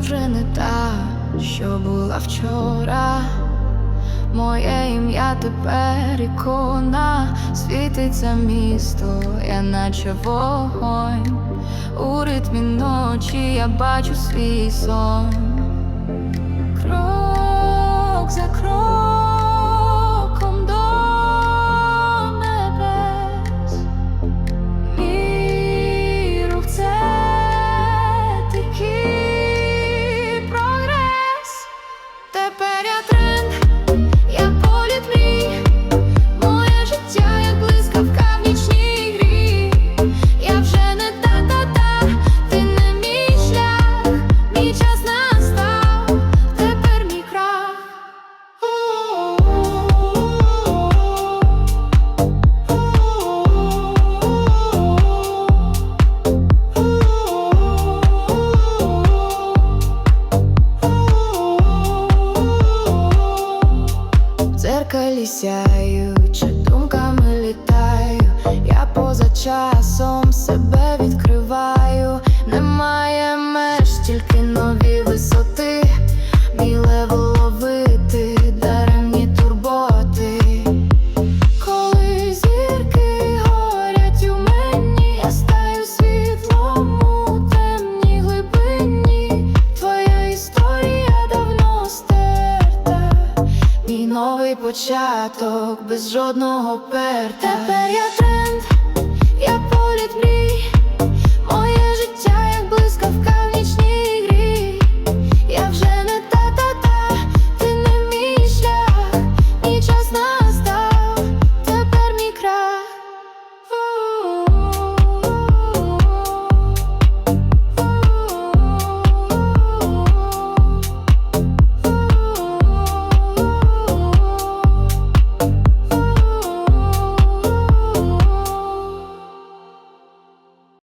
вже не та, що була вчора, моє ім'я тепер ікона, світиться місто, я наче вогонь, у ритмі ночі я бачу свій сон. Дзеркалі чи думками літаю, я поза часом себе відкриваю, немає меж, тільки нові початок без жодного перта. Тепер я тренд, я політ мрій.